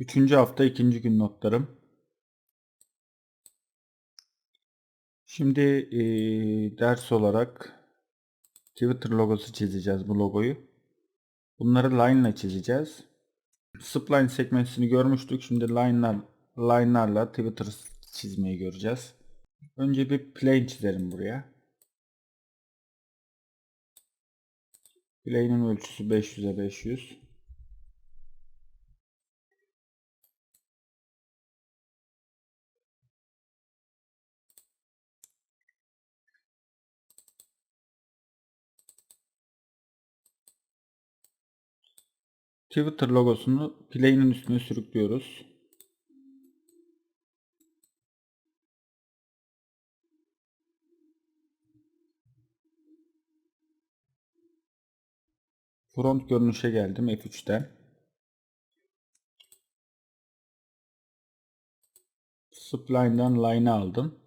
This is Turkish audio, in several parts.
Üçüncü hafta ikinci gün notlarım. Şimdi eee, ders olarak Twitter logosu çizeceğiz bu logoyu. Bunları line ile çizeceğiz. Spline sekmesini görmüştük. Şimdi line'lar, line'larla Twitter çizmeyi göreceğiz. Önce bir plane çizelim buraya. Plane'in ölçüsü 500'e 500. Twitter logosunu plane'in üstüne sürüklüyoruz. Front görünüşe geldim F3'ten. Spline'dan line'ı aldım.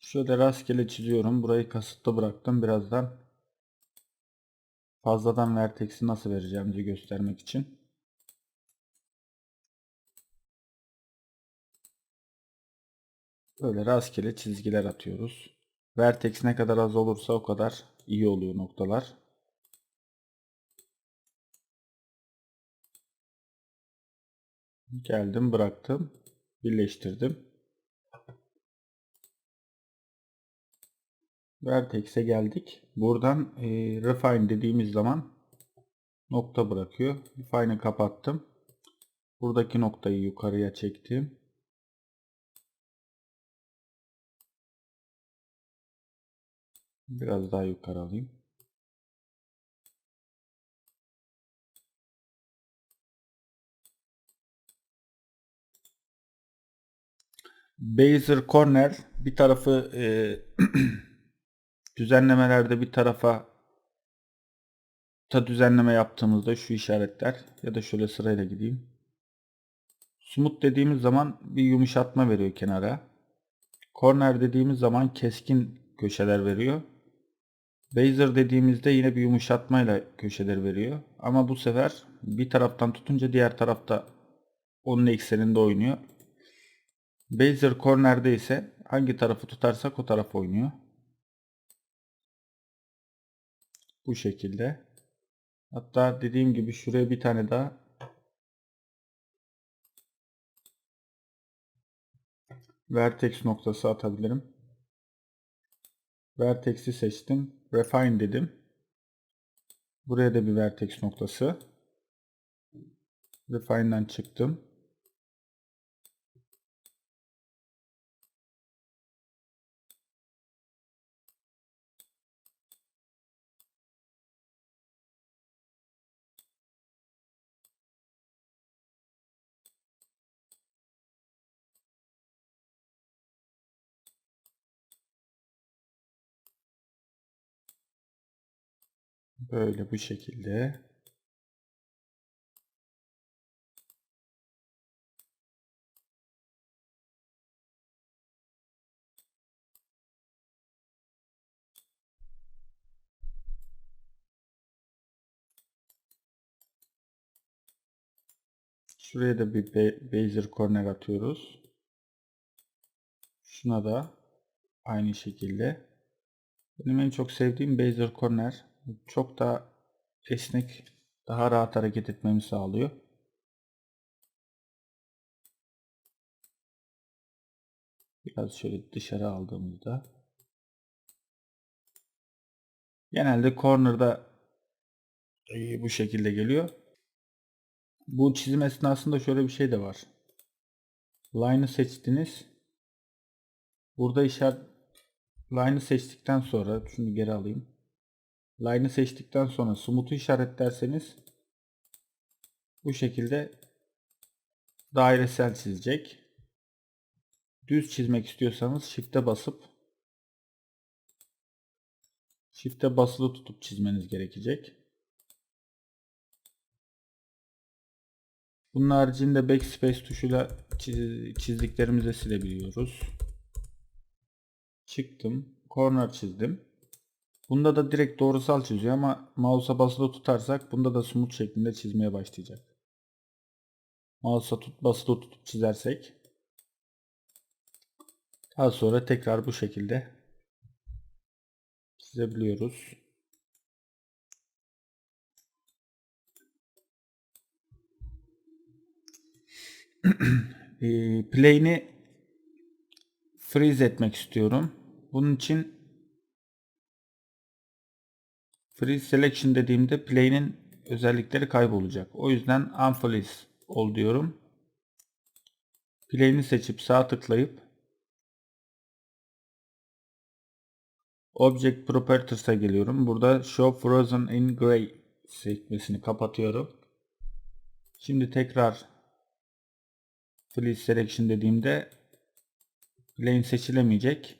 Şöyle rastgele çiziyorum. Burayı kasıtlı bıraktım. Birazdan fazladan vertex'i nasıl vereceğimizi göstermek için. Böyle rastgele çizgiler atıyoruz. Vertex ne kadar az olursa o kadar iyi oluyor noktalar. Geldim bıraktım. Birleştirdim. Vertex'e geldik. Buradan e, refine dediğimiz zaman nokta bırakıyor. Refine'ı kapattım. Buradaki noktayı yukarıya çektim. Biraz daha yukarı alayım. Bezier Corner bir tarafı e, düzenlemelerde bir tarafa ta düzenleme yaptığımızda şu işaretler ya da şöyle sırayla gideyim. Smooth dediğimiz zaman bir yumuşatma veriyor kenara. Corner dediğimiz zaman keskin köşeler veriyor. Bezier dediğimizde yine bir yumuşatmayla köşeler veriyor. Ama bu sefer bir taraftan tutunca diğer tarafta onun ekseninde oynuyor. Bezier Corner'de ise hangi tarafı tutarsak o taraf oynuyor. Bu şekilde. Hatta dediğim gibi şuraya bir tane daha vertex noktası atabilirim. Vertex'i seçtim. Refine dedim. Buraya da bir vertex noktası. Refine'den çıktım. Böyle bu şekilde. Şuraya da bir be- Bezier corner atıyoruz. Şuna da aynı şekilde. Benim en çok sevdiğim Bezier corner. Çok daha esnek, daha rahat hareket etmemi sağlıyor. Biraz şöyle dışarı aldığımızda genelde corner'da bu şekilde geliyor. Bu çizim esnasında şöyle bir şey de var. Line'ı seçtiniz. Burada işaret line'ı seçtikten sonra şunu geri alayım. Line'ı seçtikten sonra smooth'u işaretlerseniz bu şekilde dairesel çizecek. Düz çizmek istiyorsanız shift'e basıp shift'e basılı tutup çizmeniz gerekecek. Bunun haricinde backspace tuşuyla çiz- çizdiklerimizi silebiliyoruz. Çıktım. Corner çizdim. Bunda da direkt doğrusal çiziyor ama mouse'a basılı tutarsak bunda da smooth şeklinde çizmeye başlayacak. Mouse'a tut, basılı tutup çizersek daha sonra tekrar bu şekilde çizebiliyoruz. e, plane'i freeze etmek istiyorum. Bunun için freeze selection dediğimde plane'in özellikleri kaybolacak. O yüzden unfreeze ol diyorum. Plane'i seçip sağ tıklayıp Object Properties'a geliyorum. Burada Show Frozen in Gray sekmesini kapatıyorum. Şimdi tekrar Freeze Selection dediğimde plane seçilemeyecek.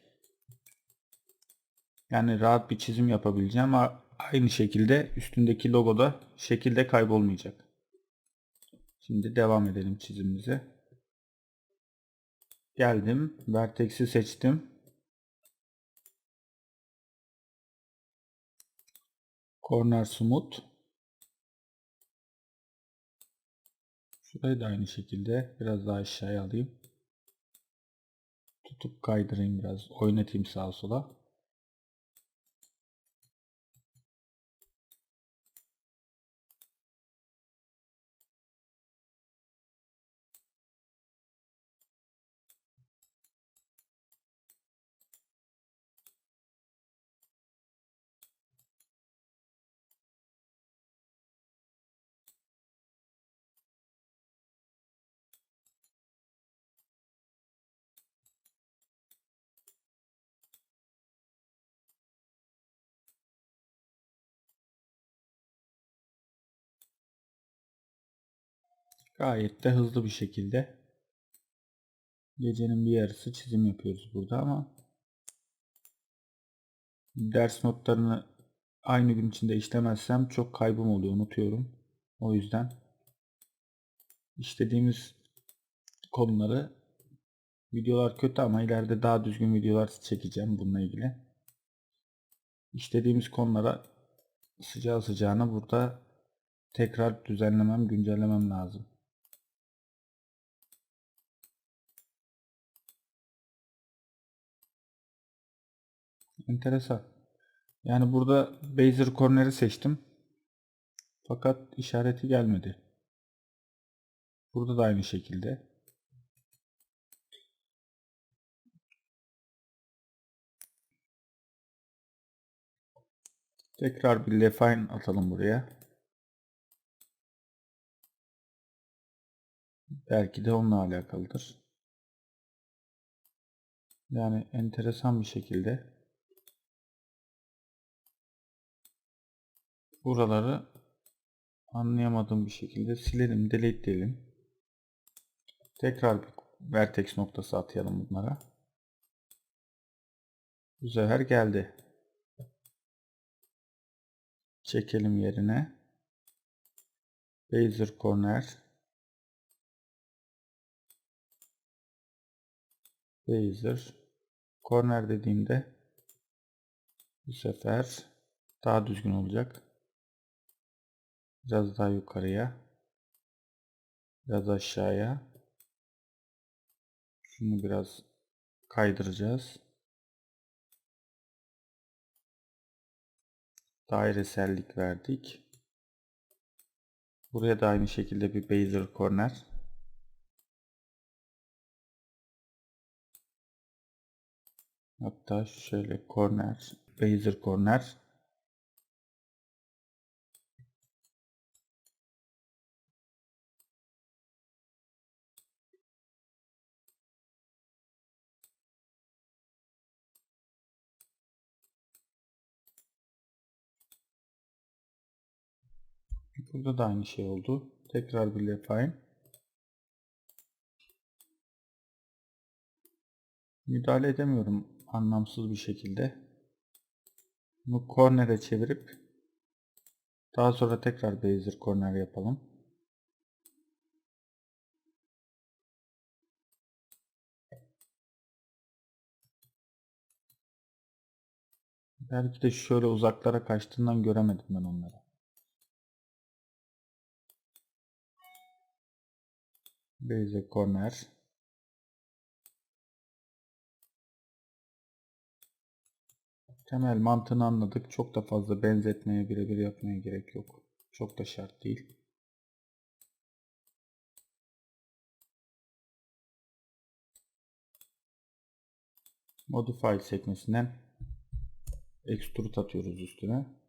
Yani rahat bir çizim yapabileceğim ama aynı şekilde üstündeki logo da şekilde kaybolmayacak. Şimdi devam edelim çizimimize. Geldim. Vertex'i seçtim. Corner Smooth. Şurayı da aynı şekilde biraz daha aşağıya alayım. Tutup kaydırayım biraz. Oynatayım sağa sola. Gayet de hızlı bir şekilde gecenin bir yarısı çizim yapıyoruz burada ama ders notlarını aynı gün içinde işlemezsem çok kaybım oluyor unutuyorum. O yüzden işlediğimiz konuları videolar kötü ama ileride daha düzgün videolar çekeceğim bununla ilgili. İşlediğimiz konulara sıcağı sıcağına burada tekrar düzenlemem, güncellemem lazım. Enteresan. Yani burada Bezier Corner'i seçtim. Fakat işareti gelmedi. Burada da aynı şekilde. Tekrar bir define atalım buraya. Belki de onunla alakalıdır. Yani enteresan bir şekilde buraları anlayamadığım bir şekilde silelim, delete diyelim. Tekrar bir vertex noktası atayalım bunlara. Bu sefer geldi. Çekelim yerine. Bezier corner. Bezier corner dediğimde bu sefer daha düzgün olacak. Biraz daha yukarıya. Biraz aşağıya. Şunu biraz kaydıracağız. Dairesellik verdik. Buraya da aynı şekilde bir Bezier corner. Hatta şöyle corner, Bezier corner. Burada da aynı şey oldu. Tekrar bir define. Müdahale edemiyorum anlamsız bir şekilde. Bunu corner'e çevirip daha sonra tekrar Bezier corner yapalım. Belki de şöyle uzaklara kaçtığından göremedim ben onları. Basic corner. Temel mantığını anladık. Çok da fazla benzetmeye birebir yapmaya gerek yok. Çok da şart değil. Modify sekmesinden extrude atıyoruz üstüne.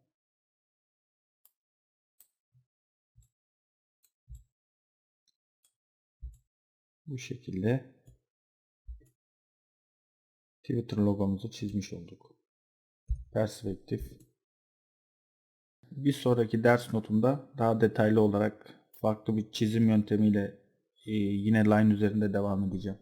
Bu şekilde Twitter logomuzu çizmiş olduk. Perspektif. Bir sonraki ders notumda daha detaylı olarak farklı bir çizim yöntemiyle e, yine line üzerinde devam edeceğim.